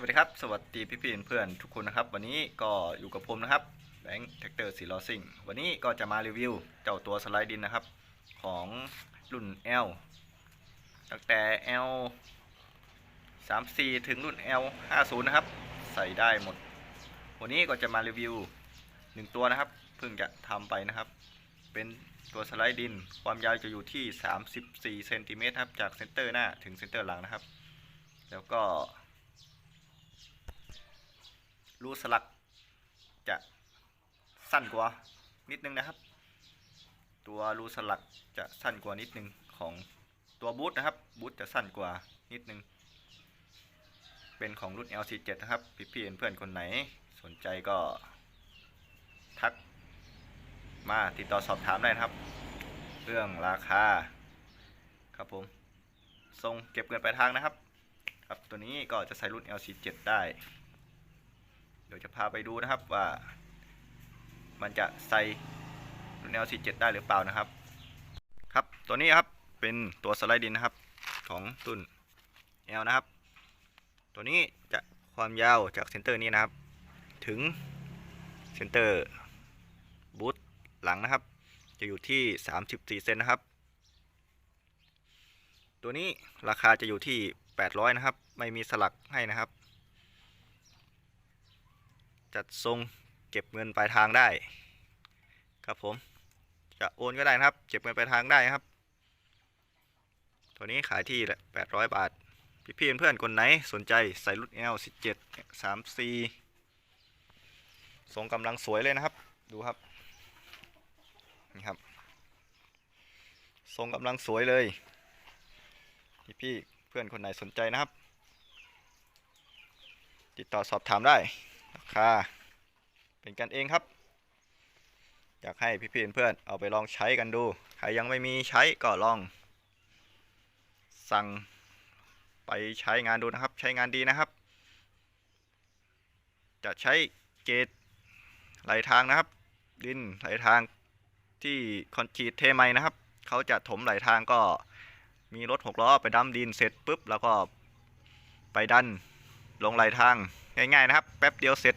วัสดีครับ สวัสดีพี่พี่เพื่อนทุกคนนะครับ วันนี้ก็อยู่กับผมนะครับแบงค์แท็กเตอร์สีลอซิงวันนี้ก็จะมารีวิวเจ้าตัวสไลด์ดินนะครับ ของรุ่น L ตั้งแต่ L 34ถึงรุ่น L 50นะครับ ใส่ได้หมด วันนี้ก็จะมารีวิวหนึ่งตัวนะครับ เพิ่งจะทำไปนะครับ เป็นตัวสไลด์ดิน ความยาวจะอยู่ที่ 34เซนติเมตรครับ จากเซนเตอร์หน้าถึงเซนเตอร์หลังนะครับ แล้วก็ รูสลักจะสั้นกว่านิดนึงนะครับ ตัวรูสลักจะสั้นกว่านิดนึงของตัวบูทนะครับบูทจะสั้นกว่านิดนึง เป็นของรุ่น LC7 นะครับ พี่ๆเพื่อนๆคนไหนสนใจก็ทักมาติดต่อสอบถามได้นะครับ เรื่องราคาครับผมทรงเก็บเงินปลายทางนะครับ ครับตัวนี้ก็จะใส่รุ่น LC7 ได้ เดี๋ยวจะพาไปดูนะครับว่า มันจะใส่รุ่น LC7 ได้หรือเปล่านะครับ ครับตัวนี้ครับเป็นตัวสไลด์ดินนะครับของรุ่น L นะครับ ตัวนี้จะความยาวจากเซนเตอร์นี้นะครับ ถึงเซนเตอร์บูทหลังนะครับ จะอยู่ที่ 34 เซนนะครับ ตัวนี้ราคาจะอยู่ที่ 800 นะครับ ไม่มีสลักให้นะครับ จัดทรงเก็บเงินปลายทางได้ ครับผมจะโอนก็ได้นะครับ เก็บเงินปลายทางได้ครับ ตัวนี้ขายที่แหละ800บาท พี่ๆเพื่อนคนไหนสนใจใส่รุ่น L 17 3 4ทรงกำลังสวยเลยนะครับ ดูครับ นี่ครับ ทรงกำลังสวยเลย พี่ๆเพื่อนคนไหนสนใจนะครับ ติดต่อสอบถามได้ ราคาเป็นกันเองครับ อยากให้พี่ๆเพื่อนๆเอาไปลองใช้กันดู ใครยังไม่มีใช้ก็ลอง สั่งไปใช้งานดูนะครับ ใช้งานดีนะครับ จะใช้เกจไหลทางนะครับ ดินไหลทางที่คอนกรีตเทใหม่นะครับ เขาจะถมไหลทางก็มีรถหกล้อไปดั้มดินเสร็จปุ๊บ แล้วก็ไปดันลงไหลทาง ง่ายๆนะครับ แป๊บเดียวเสร็จ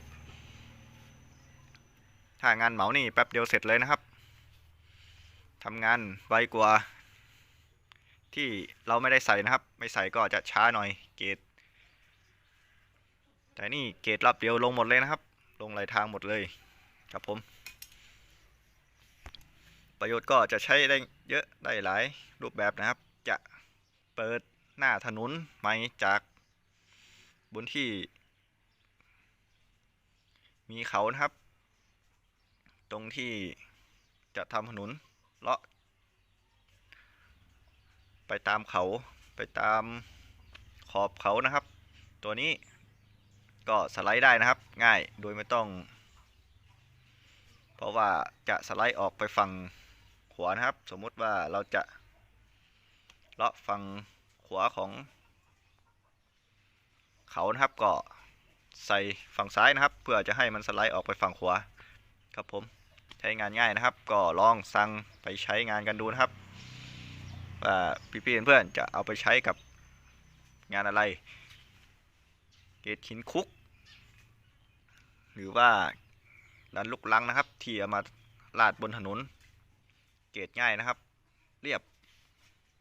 ถ้างานเหมานี่แป๊บเดียวเสร็จเลยนะครับทำงานไวกว่า ที่เราไม่ได้ใส่นะครับ ไม่ใส่ก็จะช้าหน่อยเกรดแต่นี่เกรดรับเดียวลงหมดเลยนะครับ ลงไหลทางหมดเลยครับผม ประโยชน์ก็จะใช้ได้เยอะได้หลายรูปแบบนะครับ จะเปิดหน้าถนนใหม่จากบนที่ มีเขานะครับ ตรงที่จะทำถนนเลาะ ไปตามเขาไปตามขอบเขานะครับ ตัวนี้ก็สไลด์ได้นะครับ ง่ายโดยไม่ต้อง เพราะว่าจะสไลด์ออกไปฝั่งขวานะครับ สมมุติว่าเราจะเลาะฝั่งขวาของเขานะครับก็ ใส่ฝั่งซ้ายนะครับ เพื่อจะให้มันสไลด์ออกไปฝั่งขวาครับผมใช้งานง่ายนะครับ ก็ลองสั่งไปใช้งานกันดูนะครับว่าพี่ๆเพื่อนๆจะเอาไปใช้กับงานอะไร เกตหินคุก หรือว่าดันลูกลังนะครับ ที่เอามาลาดบนถนน เกตง่ายนะครับ เรียบ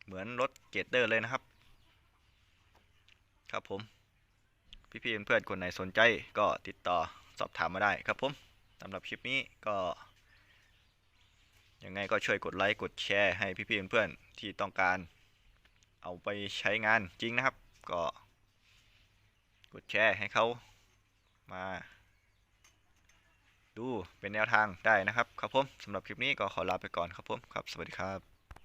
เหมือนรถเกตเดอร์เลยนะครับ ครับผม พี่ๆเพื่อนๆคนไหนสนใจก็ติดต่อสอบถามมาได้ครับผมสำหรับคลิปนี้ก็ยังไงก็ช่วยกดไลค์กดแชร์ให้พี่ๆเพื่อนๆที่ต้องการ เอาไปใช้งานจริงนะครับ ก็กดแชร์ให้เขามา ดูเป็นแนวทางได้นะครับครับผมสำหรับคลิปนี้ก็ขอลาไปก่อนครับผมครับสวัสดีครับ